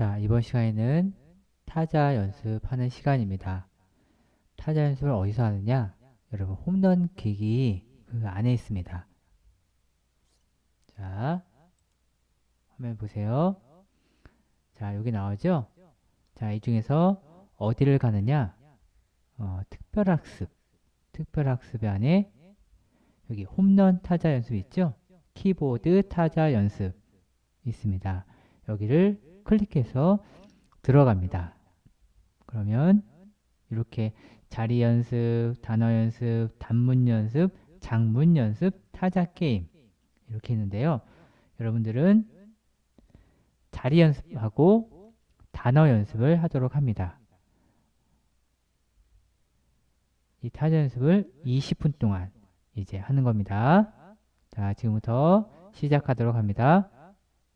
자, 이번 시간에는 타자 연습하는 시간입니다. 타자 연습을 어디서 하느냐? 여러분, 홈런 기기 그 안에 있습니다. 자, 화면 보세요. 자, 여기 나오죠? 자, 이 중에서 어디를 가느냐? 어, 특별학습. 특별학습 안에 여기 홈런 타자 연습 있죠? 키보드 타자 연습 있습니다. 여기를 클릭해서 들어갑니다. 그러면 이렇게 자리 연습, 단어 연습, 단문 연습, 장문 연습, 타자 게임 이렇게 있는데요. 여러분들은 자리 연습하고 단어 연습을 하도록 합니다. 이 타자 연습을 20분 동안 이제 하는 겁니다. 자, 지금부터 시작하도록 합니다.